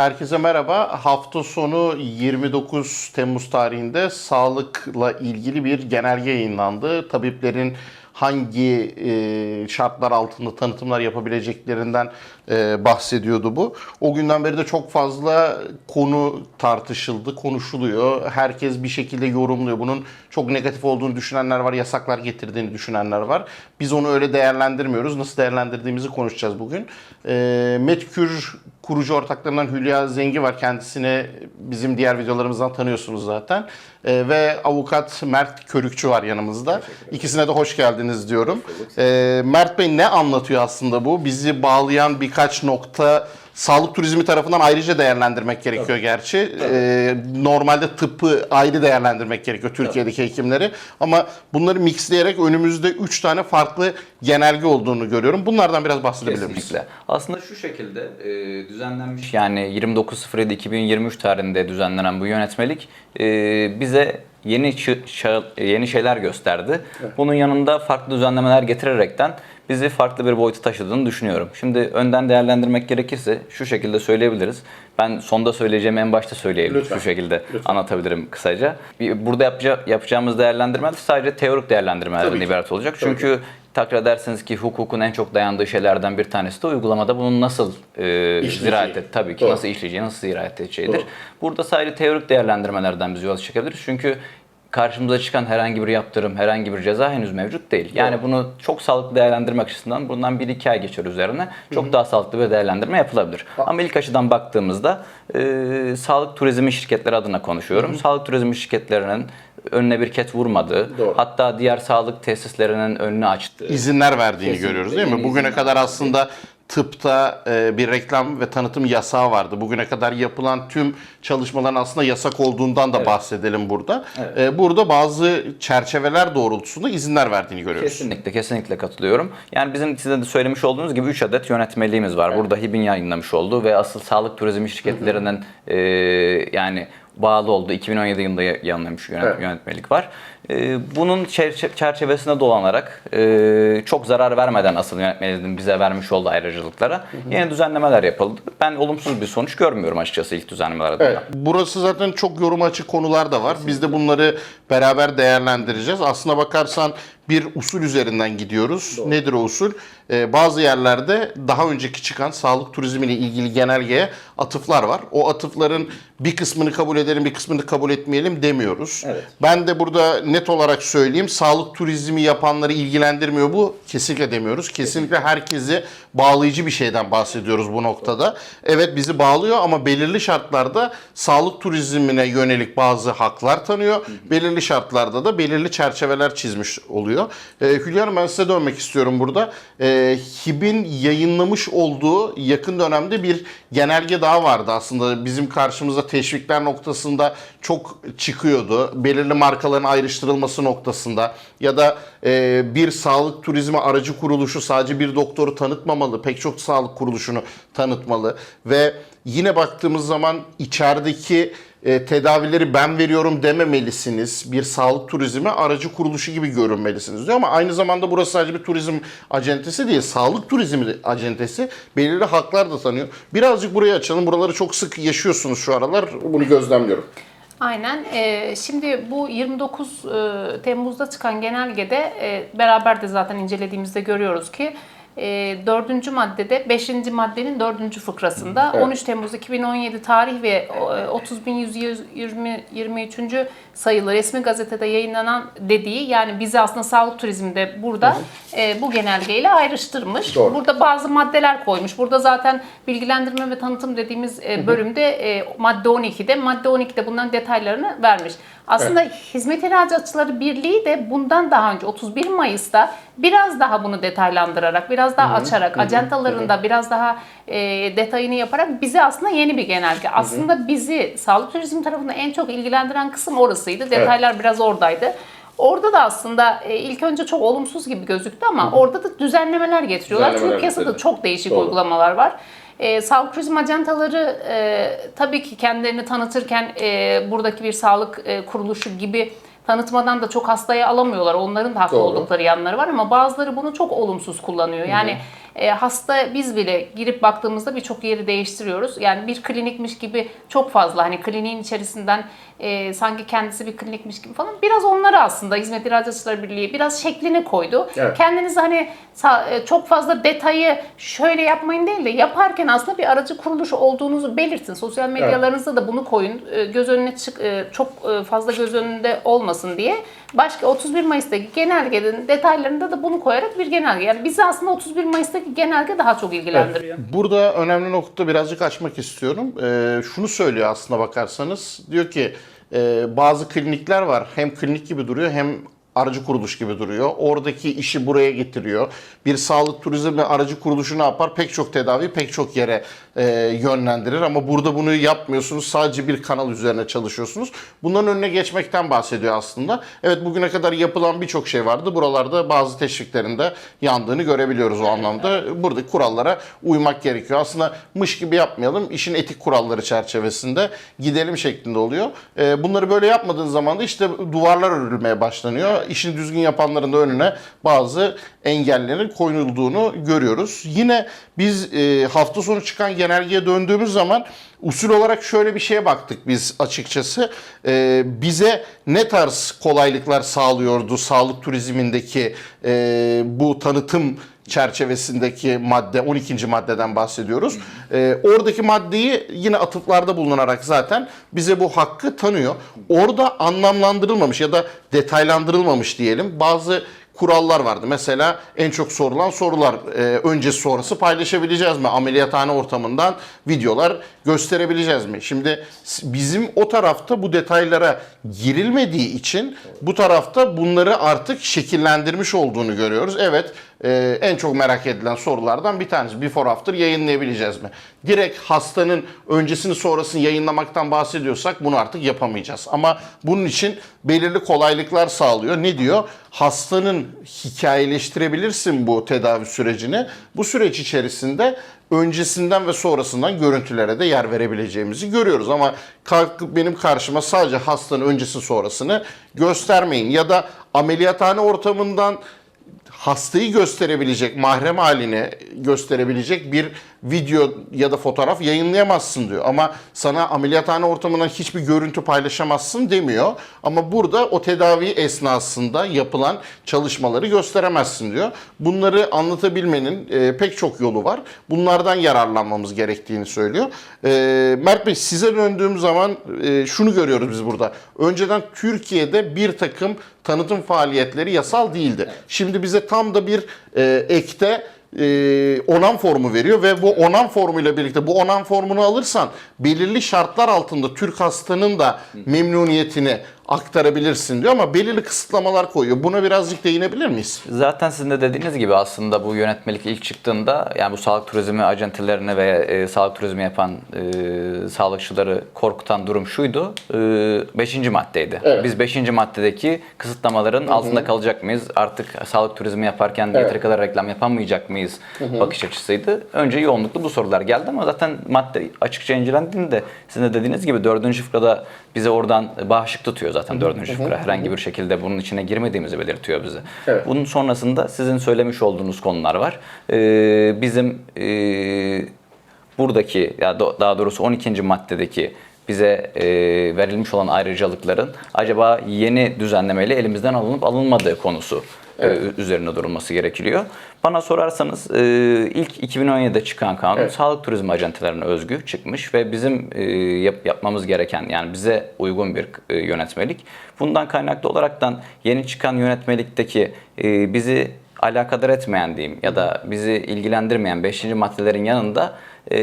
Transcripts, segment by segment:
Herkese merhaba. Hafta sonu 29 Temmuz tarihinde sağlıkla ilgili bir genelge yayınlandı. Tabiplerin hangi e, şartlar altında tanıtımlar yapabileceklerinden e, bahsediyordu bu. O günden beri de çok fazla konu tartışıldı, konuşuluyor. Herkes bir şekilde yorumluyor. Bunun çok negatif olduğunu düşünenler var, yasaklar getirdiğini düşünenler var. Biz onu öyle değerlendirmiyoruz. Nasıl değerlendirdiğimizi konuşacağız bugün. E, Metkür kurucu ortaklarından Hülya Zengi var. Kendisini bizim diğer videolarımızdan tanıyorsunuz zaten. E, ve avukat Mert Körükçü var yanımızda. İkisine de hoş geldiniz diyorum. E, Mert Bey ne anlatıyor aslında bu? Bizi bağlayan birkaç nokta sağlık turizmi tarafından ayrıca değerlendirmek gerekiyor gerçi. E, normalde tıbbı ayrı değerlendirmek gerekiyor Türkiye'deki hekimleri. Ama bunları mixleyerek önümüzde 3 tane farklı genelge olduğunu görüyorum. Bunlardan biraz bahsedebilir miyiz? Kesinlikle. Aslında şu şekilde e, düzenlenmiş yani 29.07.2023 tarihinde düzenlenen bu yönetmelik e, bize yeni yeni şeyler gösterdi. Bunun yanında farklı düzenlemeler getirerekten bizi farklı bir boyuta taşıdığını düşünüyorum. Şimdi önden değerlendirmek gerekirse şu şekilde söyleyebiliriz. Ben sonda söyleyeceğimi en başta söyleyeyim. Lütfen. Şu şekilde anlatabilirim kısaca. Burada yapaca- yapacağımız değerlendirmeler sadece teorik değerlendirmelerden ki. ibaret olacak. Tabii Çünkü takdir edersiniz ki hukukun en çok dayandığı şeylerden bir tanesi de uygulamada bunun nasıl e, ziraat et, tabii ki Doğru. nasıl işleyeceği, nasıl ziraat edeceğidir. Doğru. Burada sadece teorik değerlendirmelerden biz yola çıkabiliriz. Çünkü karşımıza çıkan herhangi bir yaptırım, herhangi bir ceza henüz mevcut değil. Yani bunu çok sağlıklı değerlendirmek açısından bundan 1-2 ay geçer üzerine. Çok daha sağlıklı bir değerlendirme yapılabilir. Ama ilk açıdan baktığımızda e, sağlık turizmi şirketleri adına konuşuyorum. Sağlık turizmi şirketlerinin önüne bir ket vurmadığı, Doğru. hatta diğer sağlık tesislerinin önünü açtığı. izinler verdiğini Kesinlikle, görüyoruz değil mi? Bugüne kadar aslında tıpta e, bir reklam ve tanıtım yasağı vardı. Bugüne kadar yapılan tüm çalışmaların aslında yasak olduğundan da bahsedelim burada. E, burada bazı çerçeveler doğrultusunda izinler verdiğini görüyoruz. Kesinlikle, kesinlikle katılıyorum. Yani bizim size de söylemiş olduğunuz gibi 3 adet yönetmeliğimiz var. Burada HİB'in yayınlamış olduğu ve asıl sağlık turizmi şirketlerinin e, yani bağlı olduğu 2017 yılında ya- yayınlanmış yönet- Evet. yönetmelik var. E, bunun çerçe- çerçevesine dolanarak e, çok zarar vermeden asıl yönetmeliğin bize vermiş olduğu ayrıcalıklara yeni düzenlemeler yapıldı. Ben olumsuz bir sonuç görmüyorum açıkçası ilk düzenlemeler adına. Evet, burası zaten çok yorum açık konular da var. Biz de bunları beraber değerlendireceğiz. Aslına bakarsan bir usul üzerinden gidiyoruz. Nedir o usul? Ee, bazı yerlerde daha önceki çıkan sağlık turizmiyle ilgili genelgeye atıflar var. O atıfların bir kısmını kabul edelim, bir kısmını kabul etmeyelim demiyoruz. Evet. Ben de burada net olarak söyleyeyim. Sağlık turizmi yapanları ilgilendirmiyor bu. Kesinlikle demiyoruz. Kesinlikle herkesi bağlayıcı bir şeyden bahsediyoruz bu noktada. Evet bizi bağlıyor ama belirli şartlarda sağlık turizmine yönelik bazı haklar tanıyor. Belirli şartlarda da belirli çerçeveler çizmiş oluyor. Ee, Hülya Hanım ben size dönmek istiyorum burada. Ee, HİB'in yayınlamış olduğu yakın dönemde bir genelge daha vardı aslında. Bizim karşımıza teşvikler noktasında çok çıkıyordu. Belirli markaların ayrıştırılması noktasında ya da e, bir sağlık turizmi aracı kuruluşu sadece bir doktoru tanıtmamalı. Pek çok sağlık kuruluşunu tanıtmalı ve yine baktığımız zaman içerideki e, tedavileri ben veriyorum dememelisiniz. Bir sağlık turizmi aracı kuruluşu gibi görünmelisiniz diyor ama aynı zamanda burası sadece bir turizm acentesi değil. Sağlık turizmi acentesi belirli haklar da tanıyor. Birazcık burayı açalım. Buraları çok sık yaşıyorsunuz şu aralar. Bunu gözlemliyorum. Aynen. Ee, şimdi bu 29 e, Temmuz'da çıkan genelgede e, beraber de zaten incelediğimizde görüyoruz ki e, 4. maddede 5. maddenin 4. fıkrasında Evet. 13 Temmuz 2017 tarih ve e, 30.123. sayılı resmi gazetede yayınlanan dediği yani bizi aslında sağlık turizminde burada e, bu genelgeyle ayrıştırmış. Doğru. Burada bazı maddeler koymuş. Burada zaten bilgilendirme ve tanıtım dediğimiz e, bölümde e, madde 12'de madde 12'de bunların detaylarını vermiş. Aslında Hizmet İhracatçıları Birliği de bundan daha önce 31 Mayıs'ta biraz daha bunu detaylandırarak, biraz daha açarak, ajantalarında biraz daha e, detayını yaparak bize aslında yeni bir genelge. Aslında bizi sağlık turizm tarafında en çok ilgilendiren kısım orasıydı. Detaylar biraz oradaydı. Orada da aslında e, ilk önce çok olumsuz gibi gözüktü ama orada da düzenlemeler getiriyorlar. Düzenlemeler Çünkü piyasada çok değişik Doğru. uygulamalar var. E, sağlık turizm ajantaları e, tabii ki kendilerini tanıtırken e, buradaki bir sağlık e, kuruluşu gibi tanıtmadan da çok hastaya alamıyorlar. Onların da haklı Doğru. oldukları yanları var ama bazıları bunu çok olumsuz kullanıyor. Yani e, hasta biz bile girip baktığımızda birçok yeri değiştiriyoruz. Yani bir klinikmiş gibi çok fazla hani kliniğin içerisinden e, sanki kendisi bir klinikmiş gibi falan biraz onları aslında Hizmet İhracatçılar Birliği biraz şeklini koydu. Evet. Kendiniz hani e, çok fazla detayı şöyle yapmayın değil de yaparken aslında bir aracı kuruluş olduğunuzu belirtin. Sosyal medyalarınızda da bunu koyun. E, Göz önüne çık çok fazla göz önünde olmasın diye. Başka 31 Mayıs'taki genelgenin detaylarında da bunu koyarak bir genelge. Yani bizi aslında 31 Mayıs'taki genelge daha çok ilgilendiriyor. Burada önemli nokta birazcık açmak istiyorum. Ee, şunu söylüyor aslında bakarsanız. Diyor ki e, bazı klinikler var. Hem klinik gibi duruyor hem aracı kuruluş gibi duruyor. Oradaki işi buraya getiriyor. Bir sağlık turizmi aracı kuruluşu ne yapar? Pek çok tedavi pek çok yere e, yönlendirir ama burada bunu yapmıyorsunuz. Sadece bir kanal üzerine çalışıyorsunuz. Bunların önüne geçmekten bahsediyor aslında. Evet bugüne kadar yapılan birçok şey vardı. Buralarda bazı teşviklerin de yandığını görebiliyoruz o anlamda. Buradaki kurallara uymak gerekiyor. Aslında mış gibi yapmayalım. İşin etik kuralları çerçevesinde gidelim şeklinde oluyor. E, bunları böyle yapmadığın zaman da işte duvarlar örülmeye başlanıyor. İşini düzgün yapanların da önüne bazı engellerin koyulduğunu görüyoruz. Yine biz e, hafta sonu çıkan genelgeye döndüğümüz zaman usul olarak şöyle bir şeye baktık biz açıkçası. E, bize ne tarz kolaylıklar sağlıyordu sağlık turizmindeki e, bu tanıtım çerçevesindeki madde 12. maddeden bahsediyoruz. Ee, oradaki maddeyi yine atıflarda bulunarak zaten bize bu hakkı tanıyor. Orada anlamlandırılmamış ya da detaylandırılmamış diyelim bazı kurallar vardı. Mesela en çok sorulan sorular e, öncesi sonrası paylaşabileceğiz mi? Ameliyathane ortamından videolar gösterebileceğiz mi? Şimdi bizim o tarafta bu detaylara girilmediği için bu tarafta bunları artık şekillendirmiş olduğunu görüyoruz. Evet e, en çok merak edilen sorulardan bir tanesi before after yayınlayabileceğiz mi? Direkt hastanın öncesini sonrasını yayınlamaktan bahsediyorsak bunu artık yapamayacağız. Ama bunun için belirli kolaylıklar sağlıyor. Ne diyor? Hastanın hikayeleştirebilirsin bu tedavi sürecini. Bu süreç içerisinde öncesinden ve sonrasından görüntülere de yer verebileceğimizi görüyoruz. Ama kalkıp benim karşıma sadece hastanın öncesi sonrasını göstermeyin. Ya da ameliyathane ortamından hastayı gösterebilecek, mahrem halini gösterebilecek bir video ya da fotoğraf yayınlayamazsın diyor. Ama sana ameliyathane ortamından hiçbir görüntü paylaşamazsın demiyor. Ama burada o tedavi esnasında yapılan çalışmaları gösteremezsin diyor. Bunları anlatabilmenin e, pek çok yolu var. Bunlardan yararlanmamız gerektiğini söylüyor. E, Mert Bey size döndüğüm zaman e, şunu görüyoruz biz burada. Önceden Türkiye'de bir takım tanıtım faaliyetleri yasal değildi. Şimdi bize tam da bir e, ekte e, onan formu veriyor ve bu onan formuyla birlikte bu onan formunu alırsan belirli şartlar altında Türk hastanın da memnuniyetini aktarabilirsin diyor ama belirli kısıtlamalar koyuyor. Buna birazcık değinebilir miyiz? Zaten sizin de dediğiniz gibi aslında bu yönetmelik ilk çıktığında yani bu sağlık turizmi acentelerini ve e, sağlık turizmi yapan e, sağlıkçıları korkutan durum şuydu. 5. maddeydi. Evet. Biz 5. maddedeki kısıtlamaların altında kalacak mıyız? Artık sağlık turizmi yaparken yeteri kadar reklam yapamayacak mıyız? Bakış açısıydı. Önce yoğunluklu bu sorular geldi ama zaten madde açıkça incelendiğinde sizin de dediğiniz gibi 4. fıkrada bize oradan bağışık tutuyor zaten 4. fıkra. Herhangi bir şekilde bunun içine girmediğimizi belirtiyor bize. Evet. Bunun sonrasında sizin söylemiş olduğunuz konular var. Ee, bizim e, buradaki ya daha doğrusu 12. maddedeki bize e, verilmiş olan ayrıcalıkların acaba yeni düzenlemeyle elimizden alınıp alınmadığı konusu e, üzerine durulması gerekiyor. Bana sorarsanız e, ilk 2017'de çıkan kanun Evet. sağlık turizmi acentelerine özgü çıkmış ve bizim e, yap- yapmamız gereken yani bize uygun bir e, yönetmelik. Bundan kaynaklı olaraktan yeni çıkan yönetmelikteki bizi alakadar etmeyen diyeyim ya da bizi ilgilendirmeyen 5. maddelerin yanında e,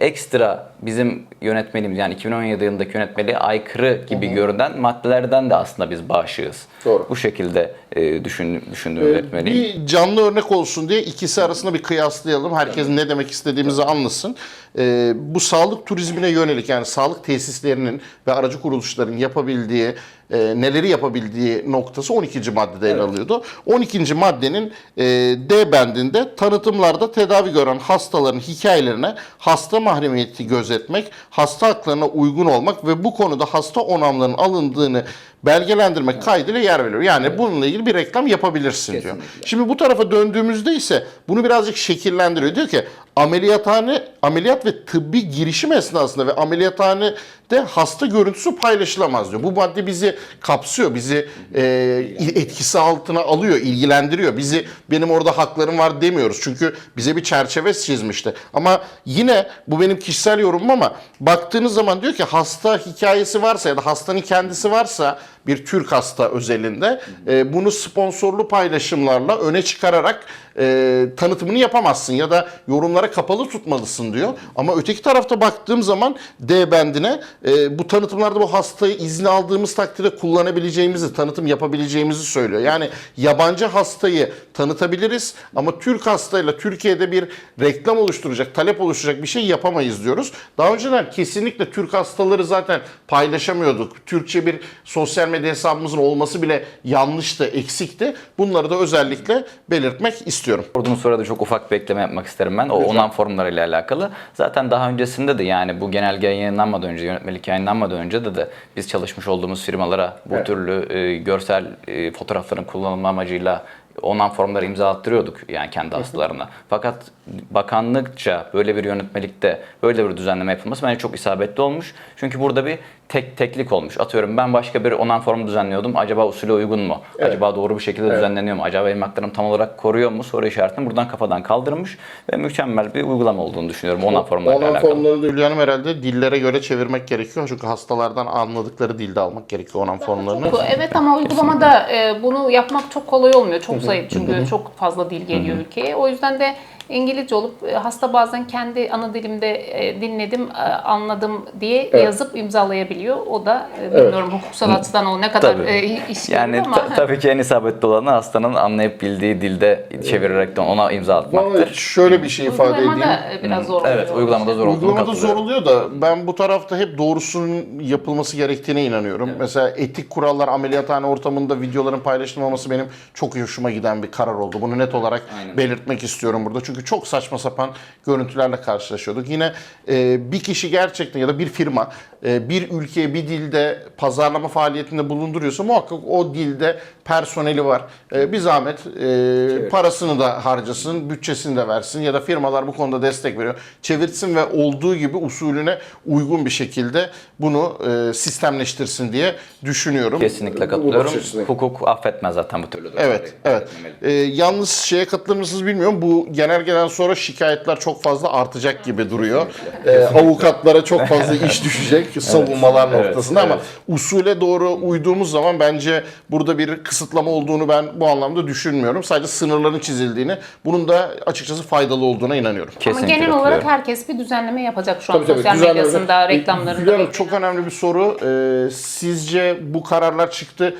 ekstra bizim yönetmeliğimiz yani 2017 yılındaki yönetmeliğe aykırı gibi görünen maddelerden de aslında biz bağışığız. Doğru. Bu şekilde e, düşün, düşündüğüm yönetmeliği. Bir canlı örnek olsun diye ikisi arasında bir kıyaslayalım. Herkes ne demek istediğimizi anlasın. Ee, bu sağlık turizmine yönelik yani sağlık tesislerinin ve aracı kuruluşların yapabildiği, e, neleri yapabildiği noktası 12. maddede yer alıyordu. 12. maddenin e, D bendinde tanıtımlarda tedavi gören hastaların hikayelerine hasta mahremiyeti gözetmek, hasta haklarına uygun olmak ve bu konuda hasta onamlarının alındığını belgelendirmek kaydıyla yer veriyor. Yani bununla ilgili bir reklam yapabilirsin diyor. Kesinlikle. Şimdi bu tarafa döndüğümüzde ise bunu birazcık şekillendiriyor. Diyor ki ameliyathane, ameliyat ve tıbbi girişim esnasında ve ameliyathanede hasta görüntüsü paylaşılamaz diyor. Bu madde bizi kapsıyor, bizi e, etkisi altına alıyor, ilgilendiriyor. Bizi benim orada haklarım var demiyoruz. Çünkü bize bir çerçeve çizmişti. Ama yine bu benim kişisel yorumum ama baktığınız zaman diyor ki hasta hikayesi varsa ya da hastanın kendisi varsa bir Türk hasta özelinde e, bunu sponsorlu paylaşımlarla öne çıkararak e, tanıtımını yapamazsın ya da yorumlara kapalı tutmalısın diyor. Ama öteki tarafta baktığım zaman D bendine e, bu tanıtımlarda bu hastayı izni aldığımız takdirde kullanabileceğimizi, tanıtım yapabileceğimizi söylüyor. Yani yabancı hastayı tanıtabiliriz ama Türk hastayla Türkiye'de bir reklam oluşturacak, talep oluşturacak bir şey yapamayız diyoruz. Daha önceden kesinlikle Türk hastaları zaten paylaşamıyorduk. Türkçe bir sosyal medya hesabımızın olması bile yanlıştı, eksikti. Bunları da özellikle belirtmek istiyorum. Sorduğunuz soruda çok ufak bir ekleme yapmak isterim ben. O onan formlarıyla alakalı. Zaten daha öncesinde de yani bu genelge yayınlanmadan önce, yönetmelik yayınlanmadan önce de de biz çalışmış olduğumuz firmalara bu Evet. türlü e, görsel e, fotoğrafların kullanılma amacıyla onan formları imza attırıyorduk yani kendi hastalarına. Fakat bakanlıkça böyle bir yönetmelikte böyle bir düzenleme yapılması bence çok isabetli olmuş. Çünkü burada bir tek teklik olmuş. Atıyorum ben başka bir onan formu düzenliyordum. Acaba usule uygun mu? Acaba doğru bir şekilde düzenleniyor mu? Acaba benim haklarım tam olarak koruyor mu? Soru işaretini buradan kafadan kaldırmış ve mükemmel bir uygulama olduğunu düşünüyorum onan formlarıyla Onan alakalı. formlarını da Hülya Hanım herhalde dillere göre çevirmek gerekiyor. Çünkü hastalardan anladıkları dilde almak gerekiyor onan formlarını. Evet ama uygulamada e, bunu yapmak çok kolay olmuyor. Çok zayıf çünkü çok fazla dil geliyor ülkeye. O yüzden de İngilizce olup e, hasta bazen kendi ana dilimde e, dinledim, e, anladım diye yazıp imzalayabiliyor. O da bilmiyorum hukuksal açıdan o ne kadar Tabii. iş Yani ama. ta- tabii ki en isabetli olanı hastanın anlayıp bildiği dilde çevirerek de ona imza atmaktır. Ama şöyle bir şey ifade edeyim. Uygulamada biraz zor oluyor. Evet uygulamada zor olduğunu Uygulamada zor oluyor da ben bu tarafta hep doğrusunun yapılması gerektiğine inanıyorum. Mesela etik kurallar ameliyathane ortamında videoların paylaşılmaması benim çok hoşuma giden bir karar oldu. Bunu net olarak Aynen. belirtmek istiyorum burada. Çünkü çok saçma sapan görüntülerle karşılaşıyorduk. Yine e, bir kişi gerçekten ya da bir firma e, bir ülkeye bir dilde pazarlama faaliyetinde bulunduruyorsa muhakkak o dilde personeli var. E, bir zahmet e, parasını da harcasın, bütçesini de versin ya da firmalar bu konuda destek veriyor. Çevirsin ve olduğu gibi usulüne uygun bir şekilde bunu e, sistemleştirsin diye düşünüyorum. Kesinlikle katılıyorum. Hukuk affetmez zaten bu türlü. Evet, evet. Ee, yalnız şeye katılır mısınız bilmiyorum. Bu genelgeden sonra şikayetler çok fazla artacak gibi duruyor. Ee, avukatlara çok fazla iş düşecek savunmalar Evet, noktasında ama evet. usule doğru uyduğumuz zaman bence burada bir kısıtlama olduğunu ben bu anlamda düşünmüyorum. Sadece sınırların çizildiğini, bunun da açıkçası faydalı olduğuna inanıyorum. Ama Kesinlikle genel olarak herkes bir düzenleme yapacak şu an Tabii sosyal medyasında, reklamlarında. Hülya çok önemli bir soru. Ee, sizce bu kararlar çıktı.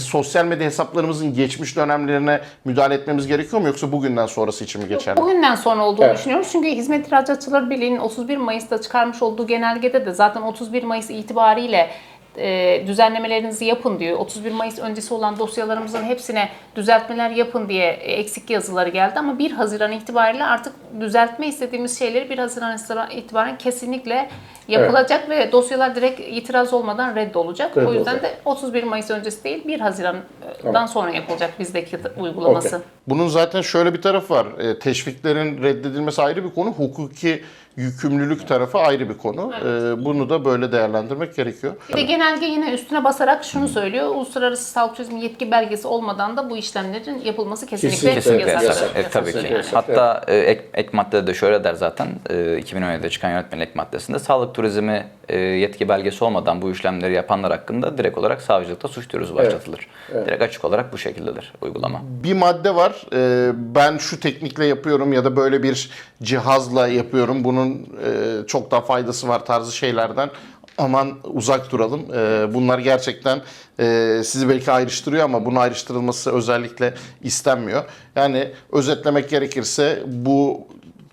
Sosyal medya hesaplarımızın geçmiş dönemlerine müdahale etmemiz gerekiyor mu yoksa bugünden sonrası için mi geçerli? Bugünden sonra olduğunu Evet. düşünüyoruz. Çünkü Hizmet İhracatçıları Birliği'nin 31 Mayıs'ta çıkarmış olduğu genelgede de zaten 31 Mayıs itibariyle e, düzenlemelerinizi yapın diyor. 31 Mayıs öncesi olan dosyalarımızın hepsine düzeltmeler yapın diye eksik yazıları geldi ama 1 Haziran itibariyle artık düzeltme istediğimiz şeyleri 1 Haziran itibaren kesinlikle yapılacak ve dosyalar direkt itiraz olmadan reddolacak. o yüzden Reddolacak. de 31 Mayıs öncesi değil 1 Haziran'dan sonra yapılacak bizdeki uygulaması. Okey. Bunun zaten şöyle bir tarafı var. E, teşviklerin reddedilmesi ayrı bir konu. Hukuki yükümlülük tarafı ayrı bir konu. E, bunu da böyle değerlendirmek gerekiyor. Bir de genelge yine üstüne basarak şunu söylüyor. Uluslararası Sağlık Turizmi yetki belgesi olmadan da bu işlemlerin yapılması kesinlikle, Kesinlikle yasak. yasak. E, tabii ki. Yasak, Hatta e, ek, ek maddede de şöyle der zaten. E, 2017'de çıkan yönetmelik ek maddesinde sağlık turizmi e, yetki belgesi olmadan bu işlemleri yapanlar hakkında direkt olarak savcılıkta suç duyurusu başlatılır. Direkt açık olarak bu şekildedir uygulama. Bir madde var. e, ben şu teknikle yapıyorum ya da böyle bir cihazla yapıyorum. Bunun e, çok daha faydası var tarzı şeylerden. Aman uzak duralım. E, bunlar gerçekten e, sizi belki ayrıştırıyor ama bunun ayrıştırılması özellikle istenmiyor. Yani özetlemek gerekirse bu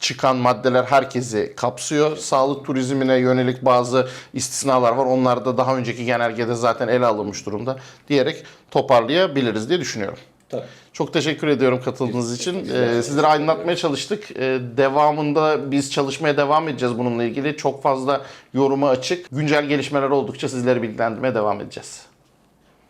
çıkan maddeler herkesi kapsıyor. Sağlık turizmine yönelik bazı istisnalar var. Onlar da daha önceki genelgede zaten ele alınmış durumda diyerek toparlayabiliriz diye düşünüyorum. Çok teşekkür ediyorum katıldığınız için. Ee, sizleri aydınlatmaya çalıştık. Ee, devamında biz çalışmaya devam edeceğiz bununla ilgili. Çok fazla yoruma açık. Güncel gelişmeler oldukça sizleri bilgilendirmeye devam edeceğiz.